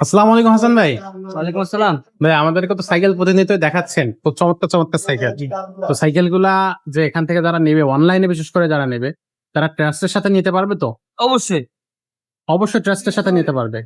আসসালামু আলাইকুম হাসান ভাই। ওয়ালাইকুম আসসালাম। ভাই আমাদেরকে তো সাইকেল প্রতিনিয়ত দেখাচ্ছেন। খুব চমৎকার চমৎকার সাইকেল। তো সাইকেলগুলা যে এখান থেকে যারা নেবে অনলাইনে বিশেষ করে যারা নেবে তারা ট্রাস্টের সাথে নিতে পারবে তো? অবশ্যই। অবশ্যই ট্রাস্টের সাথে নিতে পারবে।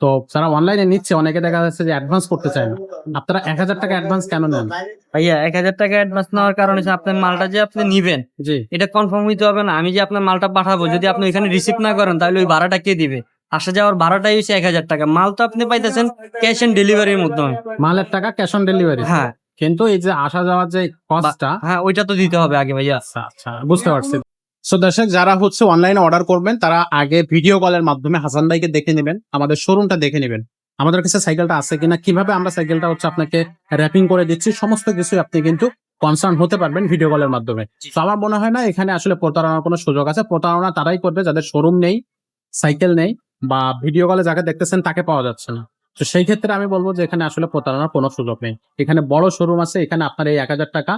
তো যারা অনলাইনে নিচ্ছে অনেকে দেখা যাচ্ছে যে অ্যাডভান্স করতে চায় না। আপনারা এক হাজার টাকা অ্যাডভান্স কেন নেন? ভাইয়া এক হাজার টাকা অ্যাডভান্স নেওয়ার কারণ হচ্ছে আপনার মালটা যে আপনি নিবেন জি। এটা কনফার্ম হইতে হবে না। আমি যে আপনার মালটা পাঠাবো যদি আপনি এখানে রিসিভ না করেন তাহলে ওই ভাড়াটা কে দিবে? আসা যাওয়ার ভাড়াটাই হচ্ছে এক হাজার টাকা। মাল তো আপনি পাইতেছেন ক্যাশ অন ডেলিভারির মাধ্যমে। মালের টাকা ক্যাশ অন ডেলিভারি হ্যাঁ। কিন্তু এই যে আসা যাওয়ার যে কস্টটা হ্যাঁ ওইটা তো দিতে হবে আগে ভাইয়া। আচ্ছা আচ্ছা বুঝতে পারছি। সো দর্শক যারা হচ্ছে অনলাইনে অর্ডার করবেন তারা আগে ভিডিও কলের মাধ্যমে হাসান ভাইকে দেখে নেবেন আমাদের শোরুমটা দেখে নেবেন। আমাদের কাছে সাইকেলটা আছে কিনা কীভাবে আমরা সাইকেলটা হচ্ছে আপনাকে র্যাপিং করে দিচ্ছি সমস্ত কিছু আপনি কিন্তু কনসার্ন হতে পারবেন ভিডিও কলের মাধ্যমে। তো আমার মনে হয় না এখানে আসলে প্রতারণার কোনো সুযোগ আছে। প্রতারণা তারাই করবে যাদের শোরুম নেই সাইকেল নেই। বা ভিডিও কলে যাকে দেখতেছেন তাকে পাওয়া যাচ্ছে না। তো সেই ক্ষেত্রে আমি বলব যে এখানে আসলে প্রতারণার কোনো সুযোগ নেই। এখানে বড় শোরুম আছে এখানে আপনার এই এক হাজার টাকা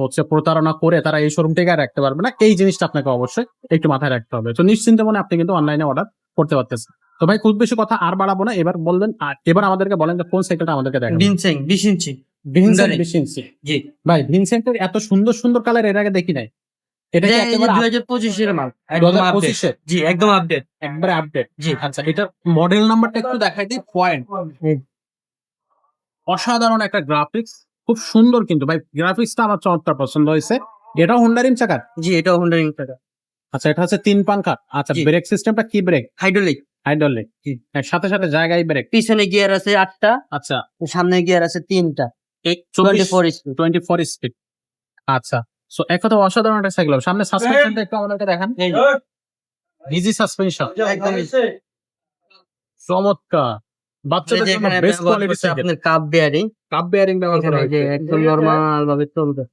হচ্ছে প্রতারণা করে তারা এই শোরুম থেকে আর রাখতে পারবে না। এই জিনিসটা আপনাকে অবশ্যই একটু মাথায় রাখতে হবে। তো নিশ্চিন্তে মনে আপনি কিন্তু অনলাইনে অর্ডার করতে পারতেছেন। তো ভাই খুব বেশি কথা আর বাড়াবো না। এবার বলবেন এবার আমাদেরকে বলেন যে কোন সাইকেলটা আমাদেরকে দেখেন বিনসেং বিশ ইঞ্চি বিশ ইঞ্চি জি। ভাই ভিনসেন্টের এত সুন্দর সুন্দর কালারের আগে দেখি নাই। এটা কি একেবারে দুই হাজার মাল। একদম আপডেট জি একদম আপডেট একবারে আপডেট জি। আচ্ছা এটার মডেল নাম্বারটা একটু দেখাই দিই পয়েন্ট অসাধারণ একটা গ্রাফিক্স খুব সুন্দর কিন্তু ভাই গ্রাফিক্সটা আমার চমৎকার পছন্দ হয়েছে। এটাও হুন্ডারিম চাকার জি এটাও হুন্ডা টাকা আচ্ছা এটা হচ্ছে তিন পাঙ্খা আচ্ছা ব্রেক সিস্টেমটা কি ব্রেক হাইড্রোলিক হাইড্রোলিক। সাথে সাথে জায়গায় ব্রেক পিছনে গিয়ার আছে আটটা। আচ্ছা। সামনে গিয়ার আছে তিনটা। Twenty four speed twenty four speed আচ্ছা। সো এক কথা অসাধারণ একটা সাইকেল সামনে সাসপেনশনটা একটু আমাদেরকে দেখান। ইজি সাসপেনশন একদম চমৎকার। বাচ্চাদের জন্য বেস্ট কোয়ালিটি সাইকেল আপনার কাপ বেয়ারিং কাপ বেয়ারিং ব্যবহার করা হয়েছে। একদম নরমাল ভাবে চলবে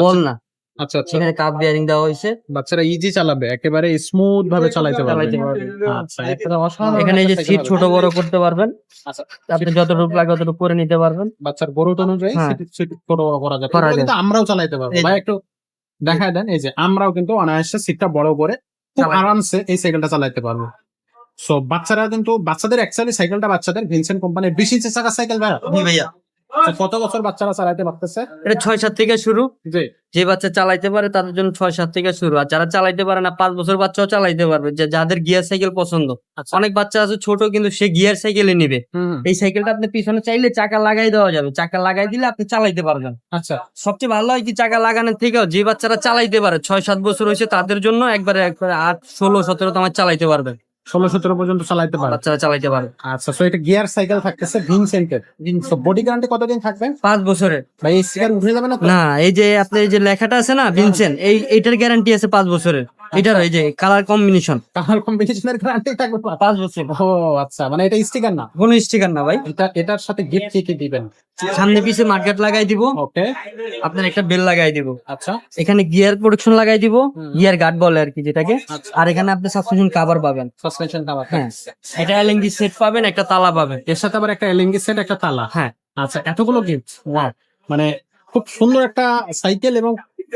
বল না। আচ্ছা আচ্ছা। এখানে কাপ বেয়ারিং দেওয়া হয়েছে। বাচ্চারা ইজি চালাবে। একেবারে স্মুথ ভাবে চালাইতে পারবে। আচ্ছা এখানে এই যে সিট ছোট বড় করতে পারবেন। আচ্ছা আপনি যতটুকু লাগে ততটুকু করে নিতে পারবেন। বাচ্চার অনুযায়ী হ্যাঁ। সিট- সিট ছোট বড় করা যাবে কিন্তু আমরাও চালাইতে পারব। ভাই একটু দেখায় দেন এই যে আমরাও কিন্তু অনায়াসে সিটটা বড় করে খুব আরামসে এই সাইকেলটা চালাইতে পারব। সো বাচ্চারা কিন্তু বাচ্চাদের অ্যাকচুয়ালি সাইকেলটা বাচ্চাদের ভিনসেন্ট কোম্পানির বিশ ইঞ্চি চাকা সাইকেল ভাই ভাইয়া। কত বছর বাচ্চারা চালাইতে পারতেছে? এটা ছয় সাত থেকে শুরু। জি। যে বাচ্চা চালাইতে পারে তাদের জন্য ছয় সাত থেকে শুরু। আর যারা চালাইতে পারে না পাঁচ বছর বাচ্চাও চালাইতে পারবে। যে যাদের গিয়ার সাইকেল পছন্দ। আচ্ছা। অনেক বাচ্চা আছে ছোট কিন্তু সে গিয়ার সাইকেলে নিবে। এই সাইকেলটা আপনি পিছনে চাইলে চাকা লাগাই দেওয়া যাবে। চাকা লাগাই দিলে আপনি চালাইতে পারবেন। আচ্ছা। সবচেয়ে ভালো হয় কি চাকা লাগানোর থেকেও যে বাচ্চারা চালাইতে পারে ছয় সাত বছর হয়েছে তাদের জন্য একবারে একবারে আট ষোলো সতেরো তোমার চালাইতে পারবে। ষোলো সতেরো পর্যন্ত চালাইতে পারে। বাচ্চারা চালাইতে পারবে আচ্ছা সো এটা গিয়ার সাইকেল থাকতেছে ভিনসেন্টের সো বডি গ্যারান্টি কতদিন থাকবে? পাঁচ বছরের। ভাই এই স্টিকার উঠে যাবে না না এই যে আপনার এই যে লেখাটা আছে না ভিনসেন এই এইটার গ্যারান্টি আছে পাঁচ বছরের। এটার এই যে কালার কম্বিনেশন কালার কম্বিনেশনের গ্যারান্টি থাকবে পাঁচ। পাঁচ বছর ও আচ্ছা মানে এটা স্টিকার না? কোনো স্টিকার না ভাই। এটা এটার সাথে গিফট কি কি দিবেন? সামনে পিছে মার্কেট লাগাই দিব। ওকে আপনার একটা বেল লাগাই দিব। আচ্ছা। এখানে গিয়ার প্রোডাকশন লাগাই দিব। গিয়ার গার্ড বলে আর কি যেটাকে। আচ্ছা। আর এখানে আপনি সাসপেনশন কাভার পাবেন। সাসপেনশন কাভার হ্যাঁ এটা এলএনজি সেট পাবেন একটা তালা পাবেন। এর সাথে আবার একটা এলিঙ্গি সেট একটা তালা। হ্যাঁ। আচ্ছা এতগুলো গিফট মানে খুব সুন্দর একটা সাইকেল এবং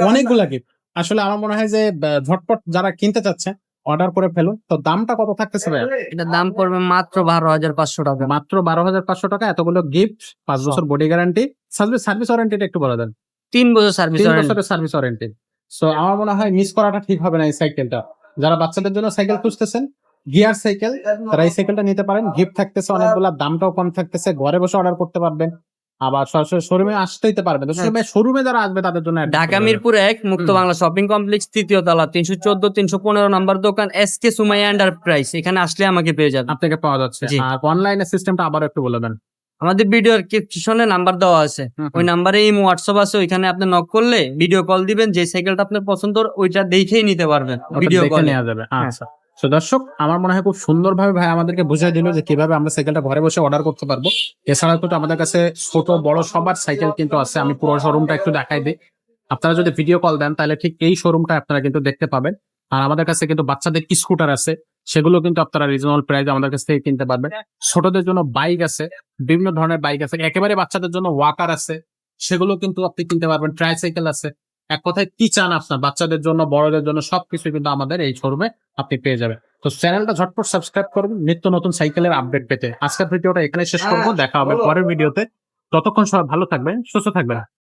অনেকগুলা গিফট আসলে আমার মনে হয় যে ঝটপট যারা কিনতে চাচ্ছে অর্ডার করে ফেলুন। তো দামটা কত থাকতেছে ভাই এটার দাম পড়বে মাত্র বারো হাজার পাঁচশো টাকা। মাত্র বারো হাজার পাঁচশো টাকা এতগুলো গিফট পাঁচ বছর বডি গ্যারান্টি সার্ভিস সার্ভিস ওয়ারেন্টিটা একটু বলে দেন। তিন বছর সার্ভিস তিন বছরের সার্ভিস ওয়ারেন্টি সো আমার মনে হয় মিস করাটা ঠিক হবে না এই সাইকেলটা যারা বাচ্চাদের জন্য সাইকেল খুঁজতেছেন গিয়ার সাইকেল তারা এই সাইকেলটা নিতে পারেন। গিফট থাকতেছে অনেকগুলা দামটাও কম থাকতেছে। ঘরে বসে অর্ডার করতে পারবেন। আবার সরাসরি শোরুমে আসতেই তো পারবেন শোরুমে যারা আসবে তাদের জন্য ঢাকা মিরপুর এক মুক্ত বাংলা শপিং কমপ্লেক্স তৃতীয় তলা তিনশো চোদ্দ তিনশো পনেরো নাম্বার দোকান এস কে সুমাইয়া এন্টারপ্রাইজ এখানে আসলে আমাকে পেয়ে যাবেন। আপনাকে পাওয়া যাচ্ছে। আর অনলাইনে সিস্টেমটা আবার একটু বলে দেন। আমাদের ভিডিওর পিছনে নাম্বার দেওয়া আছে। ওই নাম্বারে এই হোয়াটসঅ্যাপ আছে ওইখানে আপনি নক করলে ভিডিও কল দিবেন। যে সাইকেলটা আপনার পছন্দ ওইটা দেখেই নিতে পারবেন। ভিডিও কল নেওয়া যাবে। হ্যাঁ। আচ্ছা। তো দর্শক, আমার মনে হয় খুব সুন্দরভাবে ভাই আমাদেরকে বুঝিয়ে দিল যে কীভাবে আমরা সাইকেলটা ঘরে বসে অর্ডার করতে পারব। এছাড়া কিন্তু আমাদের কাছে ছোট, বড় সবার সাইকেল কিন্তু আছে। আমি পুরো শোরুমটা একটু দেখাই দিই। আপনারা যদি ভিডিও কল দেন, তাহলে ঠিক এই শোরুমটা আপনারা কিন্তু দেখতে পাবেন। আর আমাদের কাছে কিন্তু বাচ্চাদের স্কুটার আছে, সেগুলো কিন্তু আপনারা রিজনেবল প্রাইস আমাদের কাছ থেকে কিনতে পারবেন। ছোটদের জন্য বাইক আছে, বিভিন্ন ধরনের বাইক আছে। একেবারে বাচ্চাদের জন্য ওয়াকার আছে, সেগুলো কিন্তু আপনি কিনতে পারবেন। ট্রাইসাইকেল আছে এক কথায় কি চান আপনার? বাচ্চাদের জন্য বড়দের জন্য সবকিছু কিন্তু আমাদের এই শোরুমে আপনি পেয়ে যাবেন। তো চ্যানেলটা ঝটপট সাবস্ক্রাইব করবেন নিত্য নতুন সাইকেলের আপডেট পেতে। আজকের ভিডিওটা এখানে শেষ করব। দেখা হবে পরের ভিডিওতে। ততক্ষণ সবাই ভালো থাকবেন সুস্থ থাকবেন।